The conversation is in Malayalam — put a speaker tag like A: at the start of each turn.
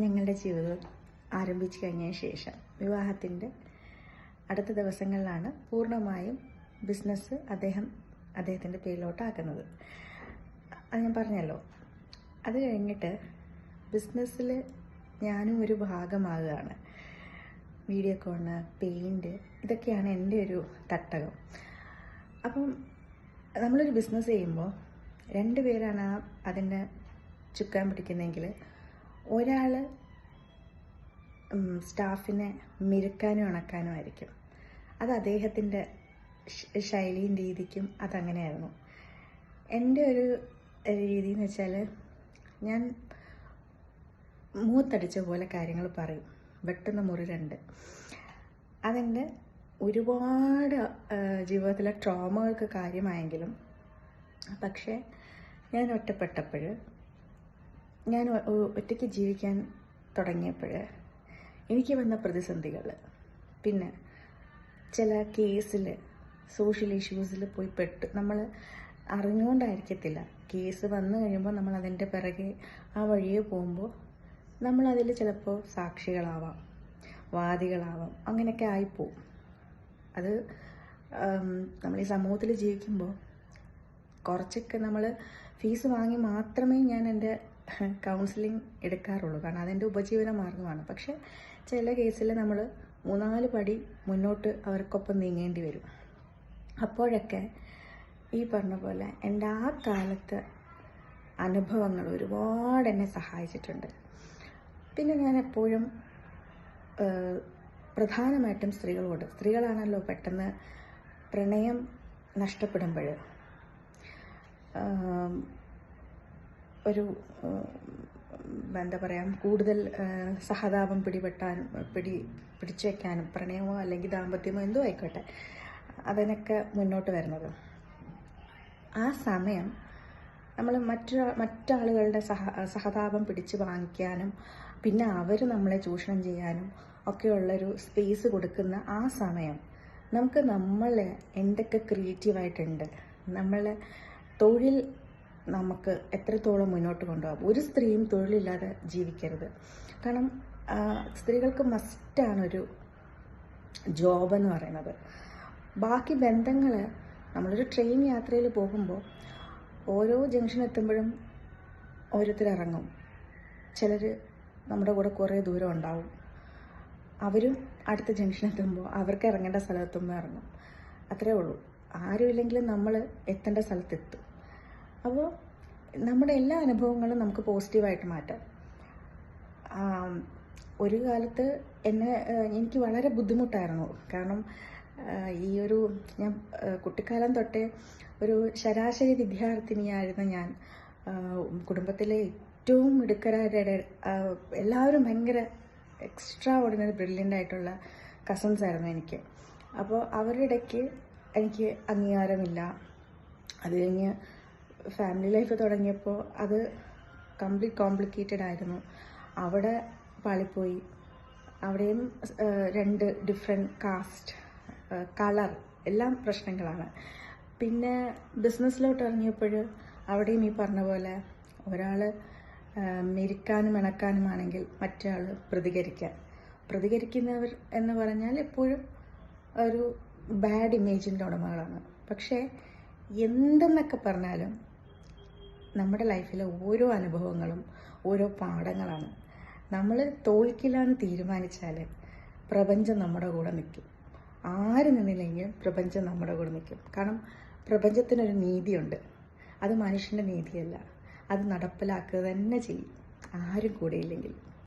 A: ഞങ്ങളുടെ ജീവിതം ആരംഭിച്ചു കഴിഞ്ഞതിന് ശേഷം വിവാഹത്തിന്റെ അടുത്ത ദിവസങ്ങളിലാണ് പൂർണമായും ബിസിനസ് അദ്ദേഹം അദ്ദേഹത്തിന്റെ പേരിലോട്ടാക്കുന്നത് അത് ഞാൻ പറഞ്ഞല്ലോ. അത് കഴിഞ്ഞിട്ട് ബിസിനസ്സിൽ ഞാനും ഒരു ഭാഗമാകുകയാണ്. വീഡിയോ കോണ് പെയിന്റ് ഇതൊക്കെയാണ് എന്റെ ഒരു തട്ടകം. അപ്പം നമ്മളൊരു ബിസിനസ് ചെയ്യുമ്പോൾ രണ്ട് പേരാണ് ആ അതിന്റെ ചുക്കാൻ പിടിക്കുന്നതെങ്കിൽ ഒരാൾ സ്റ്റാഫിനെ മിരുക്കാനും ഉണക്കാനും ആയിരിക്കും. അത് അദ്ദേഹത്തിന്റെ ശൈലിയും രീതിക്കും അതങ്ങനെയായിരുന്നു. എന്റെ ഒരു രീതി എന്ന് വെച്ചാൽ ഞാൻ മൂത്തടിച്ച പോലെ കാര്യങ്ങൾ പറയും. വെട്ടുന്ന മുറി രണ്ട് അതെന്റെ ഒരുപാട് ജീവിതത്തിലെ ട്രോമകൾക്ക് കാര്യമായെങ്കിലും പക്ഷേ ഞാൻ ഒറ്റപ്പെട്ടപ്പോൾ ഞാൻ ഒറ്റയ്ക്ക് ജീവിക്കാൻ തുടങ്ങിയപ്പോൾ എനിക്ക് വന്ന പ്രതിസന്ധികൾ പിന്നെ ചില കേസിൽ സോഷ്യൽ ഇഷ്യൂസിൽ പോയി പെട്ട് നമ്മൾ അറിഞ്ഞുകൊണ്ടായിരിക്കത്തില്ല കേസ് വന്നു കഴിയുമ്പോൾ നമ്മൾ അതിന്റെ പിറകെ ആ വഴിയെ പോകുമ്പോൾ നമ്മളതിൽ ചിലപ്പോൾ സാക്ഷികളാവാം വാദികളാവാം അങ്ങനെയൊക്കെ ആയിപ്പോവും. അത് നമ്മൾ ഈ സമൂഹത്തിൽ ജീവിക്കുമ്പോൾ കുറച്ചൊക്കെ നമ്മൾ ഫീസ് വാങ്ങി മാത്രമേ ഞാൻ എന്റെ കൗൺസിലിംഗ് എടുക്കാറുള്ളൂ. കാരണം അതെന്റെ ഉപജീവന മാർഗമാണ്. പക്ഷേ ചില കേസിൽ നമ്മൾ മൂന്നാൽ പടി മുന്നോട്ട് അവർക്കൊപ്പം നീങ്ങേണ്ടി വരും. അപ്പോഴൊക്കെ ഈ പറഞ്ഞ പോലെ എന്റെ ആ കാലത്ത് അനുഭവങ്ങൾ ഒരുപാട് എന്നെ സഹായിച്ചിട്ടുണ്ട്. പിന്നെ ഞാൻ എപ്പോഴും പ്രധാനമായിട്ടും സ്ത്രീകളോട് സ്ത്രീകളാണല്ലോ പെട്ടെന്ന് പ്രണയം നഷ്ടപ്പെടുമ്പോൾ ഒരു എന്താ പറയുക കൂടുതൽ സഹതാപം പിടിപെട്ടാൻ പിടി പിടിച്ചു പ്രണയമോ അല്ലെങ്കിൽ ദാമ്പത്യമോ എന്തോ ആയിക്കോട്ടെ അതിനൊക്കെ മുന്നോട്ട് വരുന്നത്. ആ സമയം നമ്മൾ മറ്റു മറ്റാളുകളുടെ സഹ സഹതാപം പിടിച്ച് വാങ്ങിക്കാനും പിന്നെ അവർ നമ്മളെ ചൂഷണം ചെയ്യാനും ഒക്കെയുള്ളൊരു സ്പേസ് കൊടുക്കുന്ന ആ സമയം നമുക്ക് നമ്മൾ എന്തൊക്കെ ക്രിയേറ്റീവായിട്ടുണ്ട് നമ്മൾ തൊഴിൽ നമുക്ക് എത്രത്തോളം മുന്നോട്ട് കൊണ്ടുപോകാം. ഒരു സ്ത്രീയും തൊഴിലില്ലാതെ ജീവിക്കരുത്. കാരണം സ്ത്രീകൾക്ക് മസ്റ്റാണൊരു എന്ന് പറയുന്നത്. ബാക്കി ബന്ധങ്ങൾ നമ്മളൊരു ട്രെയിൻ യാത്രയിൽ പോകുമ്പോൾ ഓരോ ജംഗ്ഷൻ എത്തുമ്പോഴും ഓരോരുത്തരിറങ്ങും ചിലർ നമ്മുടെ കൂടെ കുറേ ദൂരം ഉണ്ടാവും. അവരും അടുത്ത ജംഗ്ഷൻ എത്തുമ്പോൾ അവർക്ക് ഇറങ്ങേണ്ട സ്ഥലത്തുമ്പോൾ ഇറങ്ങും. അത്രേ ഉള്ളൂ. ആരുമില്ലെങ്കിലും നമ്മൾ എത്തേണ്ട സ്ഥലത്തെത്തും. അപ്പോൾ നമ്മുടെ എല്ലാ അനുഭവങ്ങളും നമുക്ക് പോസിറ്റീവായിട്ട് മാറ്റാം. ഒരു കാലത്ത് എന്നെ എനിക്ക് വളരെ ബുദ്ധിമുട്ടായിരുന്നു. കാരണം ഈ ഒരു ഞാൻ കുട്ടിക്കാലം തൊട്ടേ ഒരു ശരാശരി വിദ്യാർത്ഥിനിയായിരുന്ന ഞാൻ കുടുംബത്തിലെ ഏറ്റവും മിടുക്കരായ എല്ലാവരും ഭയങ്കര എക്സ്ട്രാ ഓർഡിനറി ബ്രില്യന്റ് ആയിട്ടുള്ള കസിൻസ് ആയിരുന്നു എനിക്ക്. അപ്പോൾ അവരുടെ ഇടയ്ക്ക് എനിക്ക് അംഗീകാരമില്ല. അത് കഴിഞ്ഞ് ഫാമിലി ലൈഫ് തുടങ്ങിയപ്പോൾ അത് കംപ്ലീറ്റ് കോംപ്ലിക്കേറ്റഡ് ആയിരുന്നു. അവിടെ പാളിപ്പോയി. അവിടെയും രണ്ട് ഡിഫറെന്റ് കാസ്റ്റ് കളർ എല്ലാം പ്രശ്നങ്ങളാണ്. പിന്നെ ബിസിനസ്സിലോട്ട് ഇറങ്ങിയപ്പോൾ അവിടെയും ഈ പറഞ്ഞ പോലെ ഒരാൾ മെരിക്കാനും ഇണക്കാനുമാണെങ്കിൽ മറ്റേ പ്രതികരിക്കാൻ. പ്രതികരിക്കുന്നവർ എന്ന് പറഞ്ഞാൽ എപ്പോഴും ഒരു ബാഡ് ഇമേജിന്റെ ഉടമകളാണ്. പക്ഷേ എന്തെന്നൊക്കെ പറഞ്ഞാലും നമ്മുടെ ലൈഫിലെ ഓരോ അനുഭവങ്ങളും ഓരോ പാഠങ്ങളാണ്. നമ്മൾ തോൽക്കില്ല എന്ന് തീരുമാനിച്ചാൽ പ്രപഞ്ചം നമ്മുടെ കൂടെ നിൽക്കും. ആര് നിന്നില്ലെങ്കിലും പ്രപഞ്ചം നമ്മുടെ കൂടെ നിൽക്കും. കാരണം പ്രപഞ്ചത്തിനൊരു നീതിയുണ്ട്. അത് മനുഷ്യന്റെ നീതിയല്ല. അത് നടപ്പിലാക്കുക തന്നെ ചെയ്യും. ആരും കൂടെയില്ലെങ്കിൽ